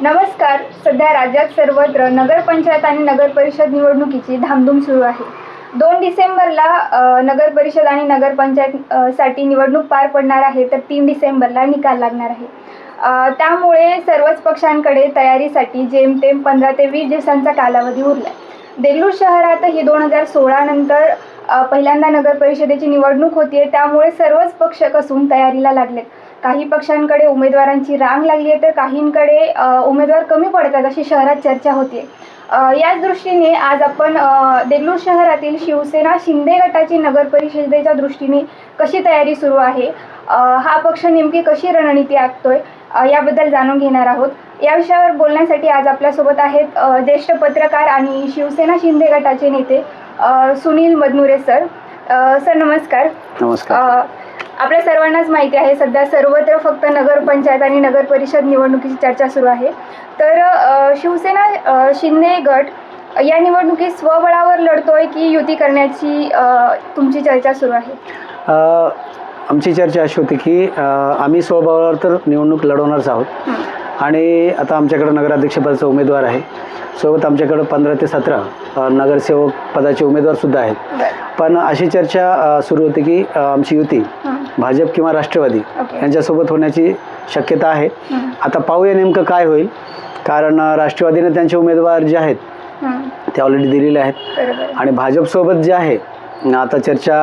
नमस्कार. सध्या राज्यात सर्वत्र नगरपंचायत आणि नगर परिषद निवडणुकीची धामधूम सुरू आहे. दोन डिसेंबरला नगरपरिषद नगर परिषद आणि नगरपंचायत साठी निवडणूक पार पडणार आहे तर तीन डिसेंबरला निकाल लागणार आहे. त्यामुळे सर्वच पक्षांकडे तयारीसाठी जेमतेम पंधरा ते वीस दिवसांचा कालावधी उरला देगलूर शहरातही दोन हजार सोळा नंतर पहिल्यांदा नगर परिषदेची निवडणूक आहे त्यामुळे सर्वच पक्ष कसून तयारीला लागलेत. काही पक्षांकडे उमेदवारांची रांग लागली आहे तर काहींकडे उमेदवार कमी पडतात अशी शहरात चर्चा होते याच दृष्टीने आज आपण देगलूर शहरातील शिवसेना शिंदे गटाची नगर परिषदेच्या दृष्टीने कशी तयारी सुरू आहे? हा पक्ष नेमकी कशी रणनीती आखतोय? याबद्दल जाणून घेणार आहोत. या विषयावर बोलण्यासाठी आज आपल्यासोबत आहेत ज्येष्ठ पत्रकार आणि शिवसेना शिंदे गटाचे नेते सुनील मदनुरे सर. सर नमस्कार. नमस्कार. आपल्या सर्वांनाच माहिती आहे सध्या सर्वत्र फक्त नगरपंचायत आणि नगर परिषद निवडणुकीची चर्चा सुरू आहे. तर शिवसेना शिंदे गट या निवडणुकीत स्वबळावर लढतोय की युती करण्याची तुमची चर्चा सुरू आहे? आमची चर्चा अशी होती की आम्ही स्वभावावर तर निवडणूक लढवणारच आहोत. आणि आता आमच्याकडं नगराध्यक्षपदाचा उमेदवार आहे सोबत आमच्याकडं पंधरा ते सतरा नगरसेवक पदाचे उमेदवारसुद्धा आहेत. पण अशी चर्चा सुरू होती की आमची युती. भाजप किंवा राष्ट्रवादी. यांच्यासोबत होण्याची शक्यता आहे. आता पाहूया नेमकं काय होईल कारण राष्ट्रवादीने त्यांचे उमेदवार जे आहेत. ते ऑलरेडी दिलेले आहेत आणि भाजपसोबत जे आहे आता चर्चा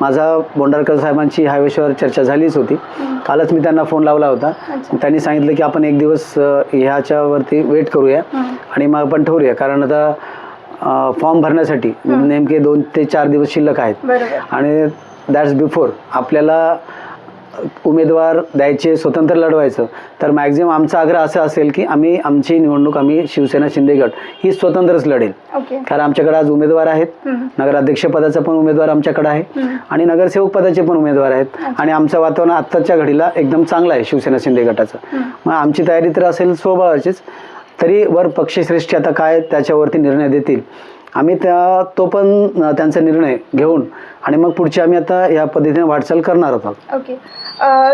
माझा बोंडारकर साहेबांची ह्या विषयावर चर्चा झालीच होती. कालच मी त्यांना फोन लावला होता. त्यांनी सांगितलं की आपण एक दिवस ह्याच्यावरती वेट करूया हं. आणि मग आपण ठरवूया कारण आता फॉर्म भरण्यासाठी नेमके दोन ते चार दिवस शिल्लक आहेत. आणि दॅट्स बिफोर आपल्याला उमेदवार द्यायचे स्वतंत्र लढवायचं. तर मॅक्झिमम आमचा आग्रह असा असेल की आम्ही आमची निवडणूक आम्ही शिवसेना शिंदे गट ही स्वतंत्रच लढेल. कारण आमच्याकडे आज उमेदवार आहेत. नगराध्यक्ष पदाचा पण उमेदवार आमच्याकडे आहे. आणि नगरसेवक पदाचे पण उमेदवार आहेत. आणि आमचं वातावरण आत्ताच्या घडीला एकदम चांगलं आहे शिवसेना शिंदे गटाचं. मग आमची तयारी तर असेल स्वभावाचीच. तरी वर पक्षश्रेष्ठी आता काय त्याच्यावरती निर्णय देतील? आम्ही त्या तो पण त्यांचा निर्णय घेऊन आणि मग पुढची आम्ही आता या पद्धतीने वाटचाल करणार आहोत. ओके.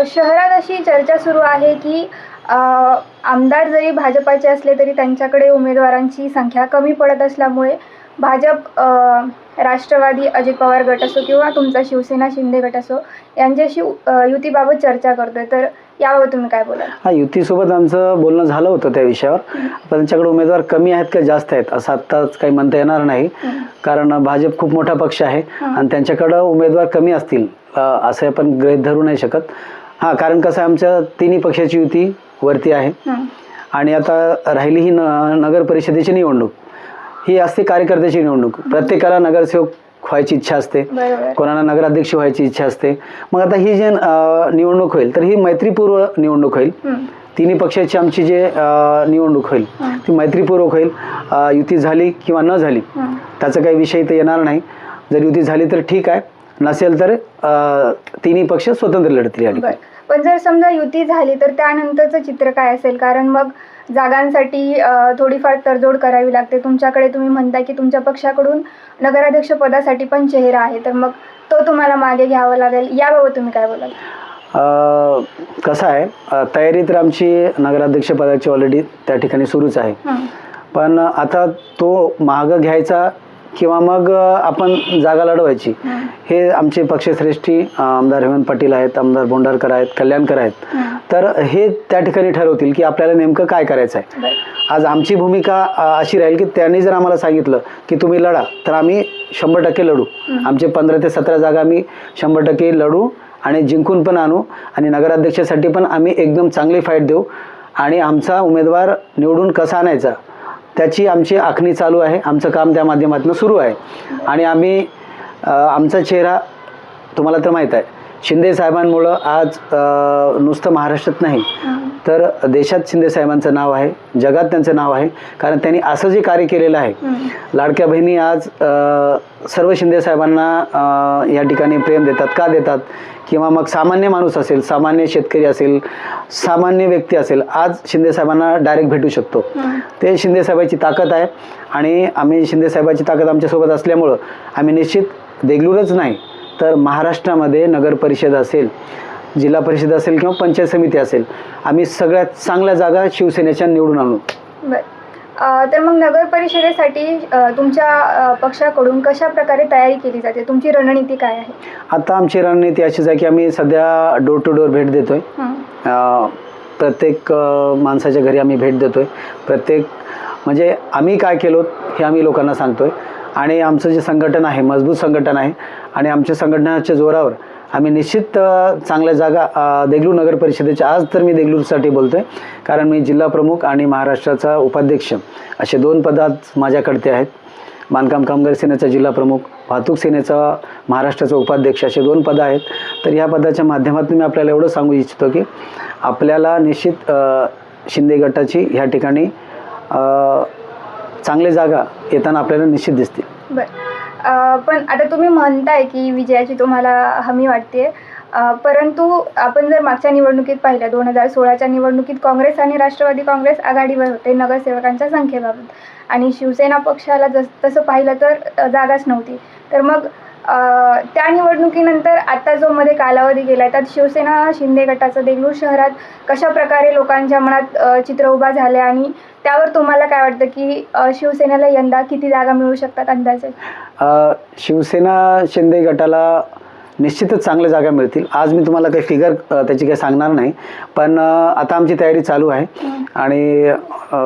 शहरात अशी चर्चा सुरू आहे की आमदार जरी भाजपाचे असले तरी त्यांच्याकडे उमेदवारांची संख्या कमी पडत असल्यामुळे भाजप राष्ट्रवादी अजित पवार गट असो किंवा तुमचा शिवसेना शिंदे गट असो यांच्याशी युतीबाबत चर्चा करतोय. तर याबाबत तुम्ही काय बोलाल? हा युतीसोबत आमचं बोलणं झालं होतं त्या विषयावर. त्यांच्याकडे उमेदवार कमी आहेत का जास्त आहेत असं आत्ताच काही म्हणता येणार नाही. कारण भाजप खूप मोठा पक्ष आहे आणि त्यांच्याकडं उमेदवार कमी असतील असं आपण गृहीत धरू नाही शकत. हां कारण कसं आहे आमच्या तिन्ही पक्षाची युती वरती आहे. आणि आता राहिली ही न नगर परिषदेची निवडणूक. ही असते कार्यकर्त्याची निवडणूक. प्रत्येकाला नगरसेवक व्हायची इच्छा असते. कोणाला नगराध्यक्ष व्हायची इच्छा असते. मग आता ही जी निवडणूक होईल तर ही मैत्रीपूर्व निवडणूक होईल. तिन्ही पक्षाची आमची जे निवडणूक होईल. ती मैत्रीपूर्वक होईल. युती झाली किंवा न झाली. त्याचा काही विषय इथं येणार नाही. जर युती झाली तर ठीक आहे. नसेल तर तिन्ही पक्ष स्वतंत्र लढतील पण जर समजा युती झाली तर त्यानंतरचं चित्र काय असेल? कारण मग जागांसाठी थोडीफार तडजोड करावी लागते. तुमच्याकडे तुम्ही म्हणताय की तुमच्या पक्षाकडून नगराध्यक्ष पदासाठी पण चेहरा आहे. तर मग तो तुम्हाला मागे घ्यावा लागेल. याबाबत तुम्ही काय बोलाल? कसं आहे तयारी तर आमची नगराध्यक्ष पदाची ऑलरेडी त्या ठिकाणी सुरूच आहे. पण आता तो मागं घ्यायचा किंवा मग आपण जागा लढवायची. हं. आमचे पक्षश्रेष्ठी आमदार हेमंत पाटील आहेत आमदार बोंडारकर आहेत कल्याणकर आहेत. तर हे त्या ठिकाणी ठरवतील की आपल्याला नेमकं काय करायचं आहे आज आमची भूमिका अशी राहील की त्यांनी जर आम्हाला सांगितलं की तुम्ही लढा तर आम्ही शंभर टक्के लढू. आमचे पंधरा ते सतरा जागा आम्ही शंभर टक्के लढू आणि जिंकून पण आणू आणि नगराध्यक्षासाठी पण आम्ही एकदम चांगली फाईट देऊ आणि आमचा उमेदवार निवडून कसा आणायचा त्याची आमची आखणी चालू आहे. आमचं काम त्या माध्यमातून सुरू आहे. आणि आम्ही आमचा चेहरा तुम्हाला तर माहीत आहे शिंदे साहेबांमुळं आज नुसतं महाराष्ट्रात नाही तर देशात शिंदे साहेबांचं नाव आहे जगात त्यांचं नाव आहे कारण त्यांनी असं जे कार्य केलेलं आहे लाडक्या बहिणी आज सर्व शिंदे साहेबांना या ठिकाणी प्रेम देतात. का देतात? किंवा मग सामान्य माणूस असेल सामान्य शेतकरी असेल सामान्य व्यक्ती असेल आज शिंदे साहेबांना डायरेक्ट भेटू शकतो. ते शिंदे साहेबाची ताकद आहे आणि आम्ही शिंदे साहेबाची ताकद आमच्यासोबत असल्यामुळं आम्ही निश्चित देगलूरच नाही. तर महाराष्ट्रामध्ये नगर परिषद असेल जिल्हा परिषद असेल किंवा पंचायत समिती असेल आम्ही सगळ्यात चांगल्या जागा शिवसेनेच्या निवडून आणू. बर. तर मग नगर परिषदेसाठी अ, तुमच्या अ, पक्षाकडून कशा प्रकारे तयारी केली जाते? तुमची रणनीती काय आहे? आता आमची रणनीती अशीच आहे की आम्ही सध्या डोर टू डोर भेट देतो हं. आहे प्रत्येक अ, माणसाच्या घरी आम्ही भेट देतो आहे प्रत्येक म्हणजे आम्ही काय केलो हे आम्ही लोकांना सांगतो आहे आणि आमचं जे संघटन आहे मजबूत संघटन आहे आणि आमच्या संघटनाच्या जोरावर आम्ही निश्चित चांगल्या जागा देगलूर नगर परिषदेच्या आज तर मी देगलूरसाठी बोलतो आहे कारण मी जिल्हा प्रमुख आणि महाराष्ट्राचा उपाध्यक्ष असे दोन पदात माझ्याकडते आहेत. बांधकाम कामगार सेनेचा जिल्हा प्रमुख वाहतूक सेनेचा महाराष्ट्राचा उपाध्यक्ष असे दोन पदं आहेत. तर ह्या पदाच्या माध्यमातून मी आपल्याला एवढं सांगू इच्छितो की आपल्याला निश्चित शिंदे गटाची ह्या ठिकाणी चांगले जागा येताना आपल्याला निश्चित दिसतील. बर. पण आता तुम्ही म्हणताय की विजयाची तुम्हाला हमी वाटते परंतु आपण जर मागच्या निवडणुकीत पाहिलं दोन हजार सोळाच्या निवडणुकीत काँग्रेस आणि राष्ट्रवादी काँग्रेस आघाडीवर होते नगरसेवकांच्या संख्येबाबत. आणि शिवसेना पक्षाला जस तसं पाहिलं तर जागाच नव्हती. तर मग त्या निवडणुकीनंतर आता जो मध्ये कालावधी गेला त्यात शिवसेना शिंदे गटाचं देगलूर शहरात कशा प्रकारे लोकांच्या मनात चित्र उभा झाले आणि त्यावर तुम्हाला काय वाटतं की अ, शिवसेनेला यंदा किती जागा मिळू शकतात अंदाजे? अ, शिवसेना शिंदे गटाला निश्चितच चांगल्या जागा मिळतील. आज मी तुम्हाला काही फिगर अ, त्याची काही सांगणार नाही. पण अ, आता आमची तयारी चालू आहे. आणि अ,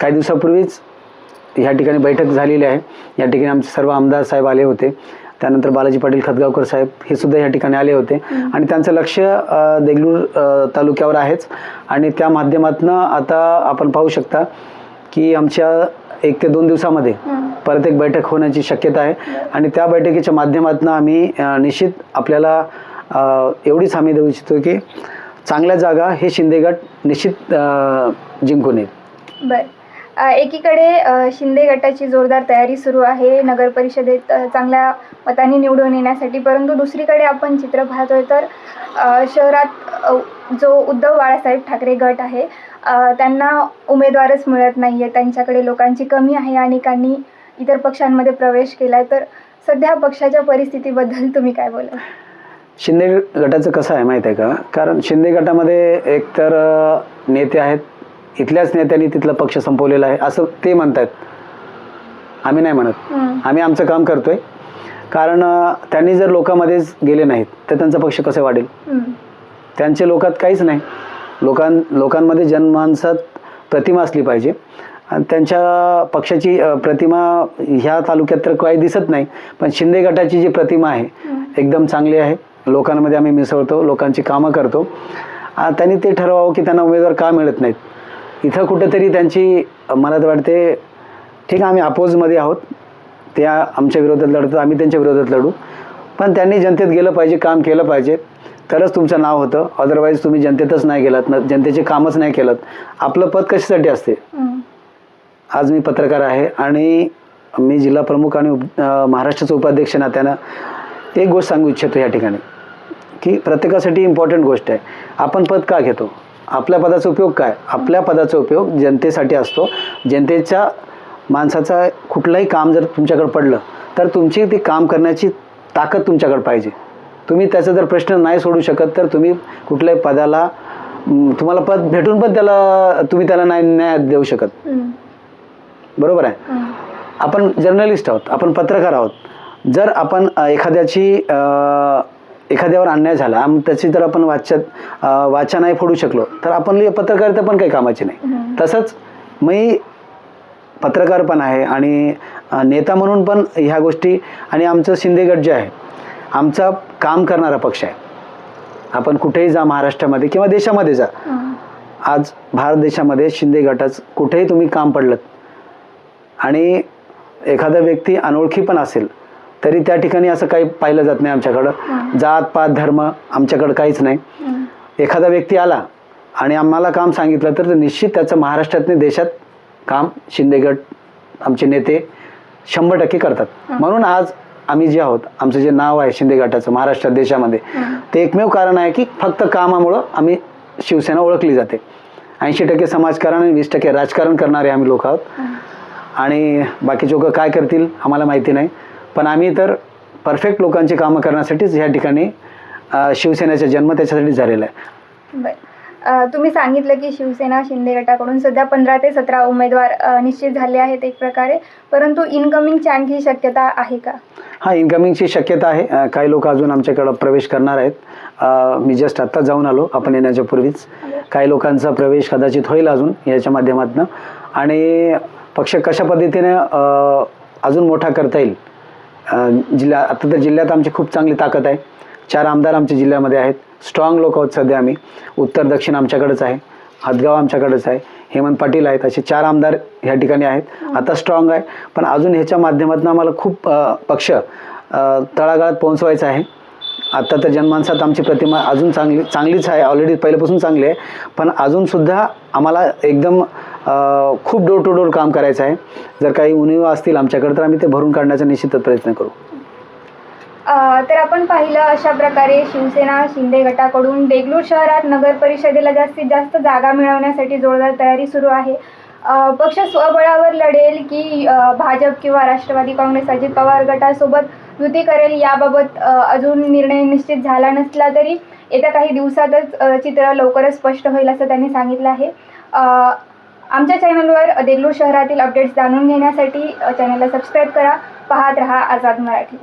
काही दिवसापूर्वीच ह्या ठिकाणी बैठक झालेली आहे. या ठिकाणी आमचे सर्व आमदार साहेब आले होते. त्यानंतर बालाजी पाटील खतगावकर साहेब हे सुद्धा या ठिकाणी आले होते. आणि त्यांचं लक्ष देगलूर तालुक्यावर आहेच. आणि त्या माध्यमातून आता आपण पाहू शकता की आमच्या एक ते दोन दिवसामध्ये. परत एक बैठक होण्याची शक्यता आहे. आणि त्या बैठकीच्या माध्यमातून आम्ही निश्चित आपल्याला एवढीच हमी देऊ इच्छितो की चांगल्या जागा हे शिंदे गट निश्चित जिंकून येईल. एकीकडे शिंदे गटाची जोरदार तयारी सुरू आहे. नगर परिषदेत चांगल्या मताने निवडून येण्यासाठी परंतु दुसरीकडे आपण चित्र पाहतोय तर शहरात जो उद्धव बाळासाहेब ठाकरे गट आहे त्यांना उमेदवारच मिळत नाही आहे त्यांच्याकडे लोकांची कमी आहे अनेकांनी इतर पक्षांमध्ये प्रवेश केला आहे तर सध्या पक्षाच्या परिस्थितीबद्दल तुम्ही काय बोला शिंदे गटाचं कसं आहे माहीत आहे का? कारण शिंदे गटामध्ये एकतर नेते आहेत इथल्याच नेत्यांनी तिथला पक्ष संपवलेला आहे असं ते म्हणतात आम्ही नाही म्हणत. आम्ही आमचं काम करतोय. कारण त्यांनी जर लोकांमध्येच गेले नाहीत तर त्यांचा पक्ष कसं वाढेल. त्यांच्या लोकात काहीच नाही. लोकां लोकांमध्ये जनमानसात प्रतिमा असली पाहिजे. आणि त्यांच्या पक्षाची प्रतिमा ह्या तालुक्यात तर काही दिसत नाही पण शिंदे गटाची जी प्रतिमा आहे एकदम चांगली आहे. लोकांमध्ये आम्ही मिसळतो लोकांची कामं करतो. त्यांनी ते ठरवावं की त्यांना उमेदवार का मिळत नाहीत? इथं कुठंतरी त्यांची मला तर वाटते ठीक आहे आम्ही अपोजमध्ये आहोत. त्या आमच्या विरोधात लढतात आम्ही त्यांच्या विरोधात लढू. पण त्यांनी जनतेत गेलं पाहिजे काम केलं पाहिजे. तरच तुमचं नाव होतं. अदरवाईज तुम्ही जनतेतच नाही गेलात ना जनतेचे कामच नाही केलं आपलं पद कशासाठी असते. आज मी पत्रकार आहे आणि मी जिल्हा प्रमुख आणि महाराष्ट्राचा उपाध्यक्ष नात्यानं एक गोष्ट सांगू इच्छितो या ठिकाणी की प्रत्येकासाठी इम्पॉर्टंट गोष्ट आहे. आपण पद का घेतो? आपल्या पदाचा उपयोग काय? आपल्या पदाचा उपयोग जनतेसाठी असतो. जनतेच्या माणसाचा कुठलंही काम जर तुमच्याकडे पडलं तर तुमची ती काम करण्याची ताकद तुमच्याकडे पाहिजे. तुम्ही त्याचा जर प्रश्न नाही सोडू शकत तर तुम्ही कुठल्याही पदाला तुम्हाला पद भेटून पण त्याला तुम्ही त्याला नाही न्याय देऊ शकत. बरोबर आहे. आपण जर्नलिस्ट आहोत आपण पत्रकार आहोत. जर आपण एखाद्याची एखाद्यावर अन्याय झाला त्याची जर आपण वाचत वाचा नाही फोडू शकलो तर आपण पत्रकारिता पण काही कामाची नाही. तसंच मी पत्रकार पण आहे आणि नेता म्हणून पण ह्या गोष्टी आणि आमचं शिंदे गट जे आहे आमचा काम करणारा पक्ष आहे आपण कुठेही जा महाराष्ट्रामध्ये किंवा देशामध्ये जा. आज भारत देशामध्ये शिंदे गटाच कुठेही तुम्ही काम पडलं आणि एखादा व्यक्ती अनोळखी पण असेल तरी त्या ठिकाणी असं काही पाहिलं जात नाही आमच्याकडं. जात पात धर्म आमच्याकडं काहीच नाही. एखादा व्यक्ती आला आणि आम्हाला काम सांगितलं तर निश्चित त्याचं महाराष्ट्रातले देशात काम शिंदे गट आमचे नेते शंभर टक्के करतात. म्हणून आज आम्ही जे आहोत आमचं जे नाव आहे शिंदे गटाचं महाराष्ट्रात देशामध्ये ते एकमेव कारण आहे की फक्त कामामुळं आम्ही शिवसेना ओळखली जाते. ऐंशी टक्के समाजकारण आणि वीस टक्के राजकारण करणारे आम्ही लोक आहोत. आणि बाकीचे लोक काय करतील आम्हाला माहिती नाही. पण आम्ही तर परफेक्ट लोकांची कामं करण्यासाठीच ह्या ठिकाणी शिवसेनेचा जन्म त्याच्यासाठी झालेला आहे. तुम्ही सांगितलं की शिवसेना शिंदे गटाकडून सध्या पंधरा ते सतरा उमेदवार निश्चित झाले आहेत एक प्रकारे. परंतु इनकमिंगची आणखी शक्यता आहे का? हां इन्कमिंगची शक्यता आहे. काही लोक अजून आमच्याकडं प्रवेश करणार आहेत. मी जस्ट आत्ता जाऊन आलो आपण येण्याच्या पूर्वीच. काही लोकांचा प्रवेश कदाचित होईल अजून याच्या माध्यमातून. आणि पक्ष कशा पद्धतीने अजून मोठा करता येईल जिल्हा आता तर जिल्ह्यात आमची खूप चांगली ताकद आहे. चार आमदार आमच्या जिल्ह्यामध्ये आहेत. स्ट्रॉंग लोक आहोत सध्या आम्ही. उत्तर दक्षिण आमच्याकडेच आहे. हदगाव आमच्याकडेच आहे. हेमंत पाटील आहेत. असे चार आमदार ह्या ठिकाणी आहेत. आता स्ट्रॉंग आहे. पण अजून ह्याच्या माध्यमातून आम्हाला खूप पक्ष तळागाळात पोहोचवायचं आहे. आता तर जनमानसात आमची प्रतिमा अजून चांगली चांगलीच आहे. ऑलरेडी पहिल्यापासून चांगली आहे. पण अजूनसुद्धा आम्हाला एकदम खूप डोर टू डोर काम करायचं आहे. जर काही उणीव असतील आमच्याकडे तर आम्ही ते भरून काढण्याचा निश्चितच प्रयत्न करू. तर आपण पाहिलं अशा प्रकारे शिवसेना शिंदे गटाकडून देगलूर शहरात नगर परिषदेला जास्तीत जास्त जागा मिळवण्यासाठी जोरदार तयारी सुरू आहे. पक्ष स्वबळावर लढेल की भाजप किंवा राष्ट्रवादी काँग्रेस अजित पवार गटासोबत युती करेल याबाबत अजून निर्णय निश्चित झाला नसला तरी येत्या काही दिवसातच चित्र लवकरच स्पष्ट होईल असं त्यांनी सांगितलं आहे. आमच्या चॅनलवर देगलूर शहरातील अपडेट्स जाणून घेण्यासाठी चॅनलला सबस्क्राईब करा. पाहत रहा आझाद मराठी.